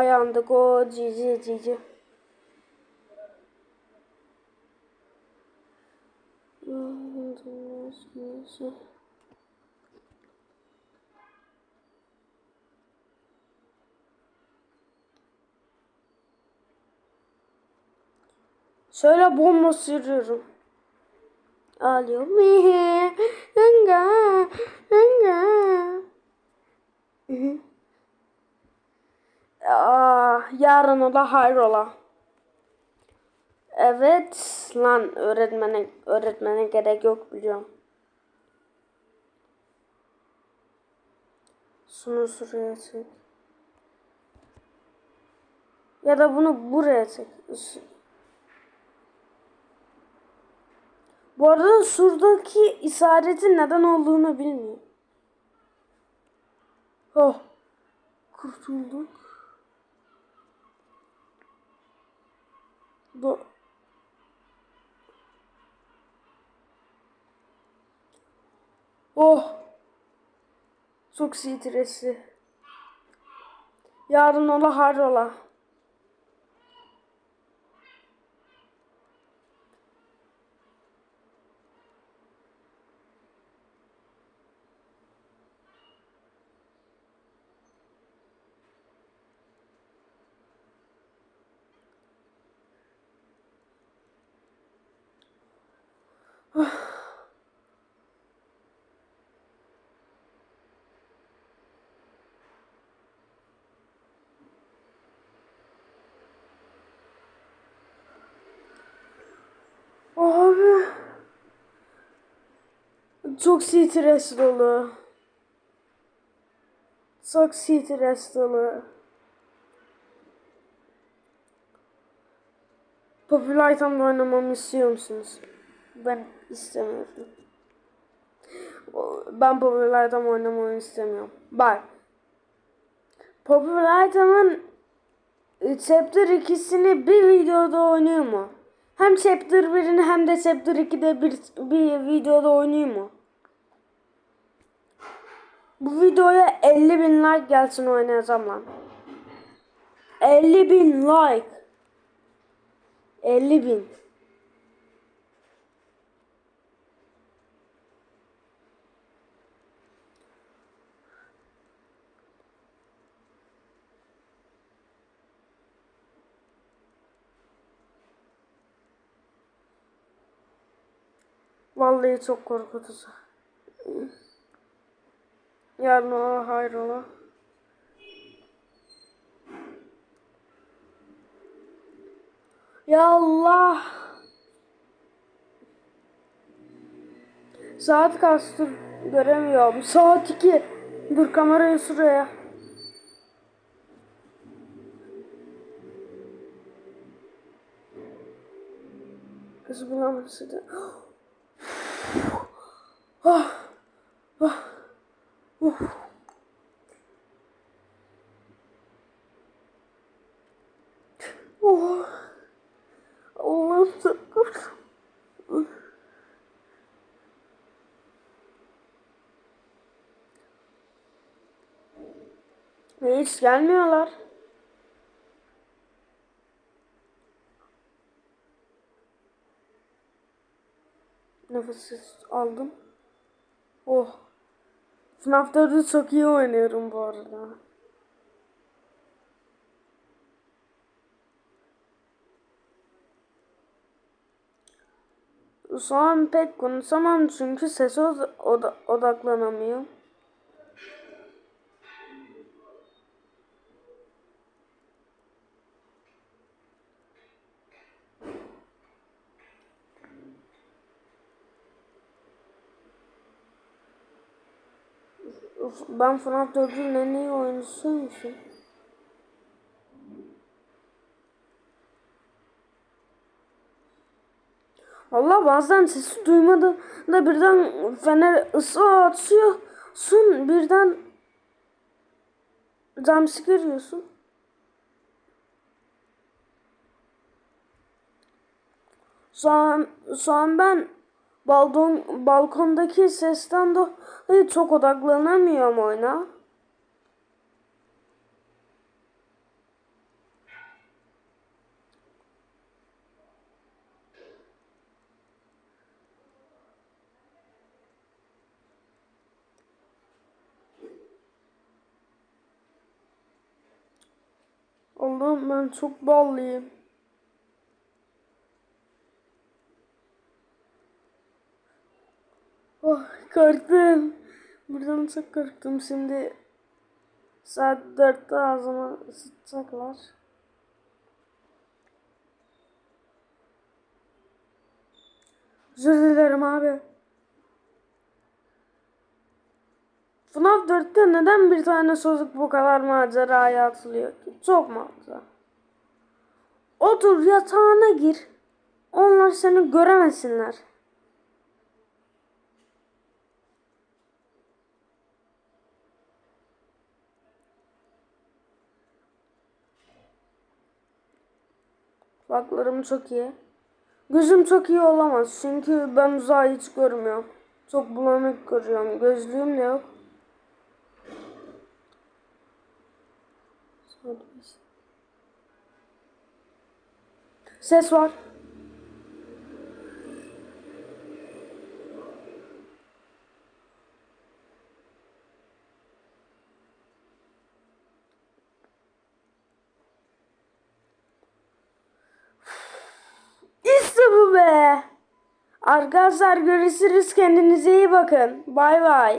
Yandık o cici cici. Şöyle bomba sürüyorum. Alıyor yarın ola hayrola. Evet lan öğretmene öğretmene gerek yok biliyorum. Şunu şuraya çek. Ya da bunu buraya çek. Bu arada şuradaki işaretin neden olduğunu bilmiyorum. Oh. Kurtulduk. Bu Oh. Çok stresli. Yarın ola hayrola. Abi. Çok stres dolu. Çok stres dolu. Popüler itemle oynamamı istiyor musunuz? Ben istemiyorum. Ben popüler item oynamamı istemiyorum. Bak. Popüler item'ın Chapter 2'sini bir videoda oynuyor mu? Hem Chapter 1'ini hem de Chapter 2'de bir, bir videoda oynuyor mu? Bu videoya 50 bin like gelsin oynayacağım lan. 50 bin like. 50 bin. Vallahi çok korkutucu. Yarın ola hayrola. Ya Allah. Saat kaçtır göremiyorum. Saat 2. Dur kamerayı şuraya. Kız. Ah. Ah. Uf. Oh. Allah'ım sakın. Ve hiç gelmiyorlar. Nefessiz aldım. Oh. FNAF 4'ü çok iyi oynuyorum bu arada. Şu an pek konuşamam çünkü sese od- oda- odaklanamıyorum. Ben FNAF 4'ün en iyi oyuncusuymuşum. Valla bazen sesi duymadım da birden fener ısı atıyor. Sun birden jumpscare yiyorsun. Şu an ben Baldon, balkondaki sesten dolayı çok odaklanamıyorum oyuna. Allah'ım ben çok ballıyım. Korktum. Buradan çok korktum. Şimdi saat dörtte ağzıma sıçacaklar. Özür dilerim abi. FNAF 4'te neden bir tane çocuk bu kadar maceraya atılıyor ki? Çok macera. Otur yatağına gir. Onlar seni göremesinler. Baklarım çok iyi. Gözüm çok iyi olamaz çünkü ben uzağı hiç görmüyorum. Çok bulanık görüyorum. Gözlüğüm de yok. Ses var. Arkadaşlar görüşürüz. Kendinize iyi bakın. Bay bay.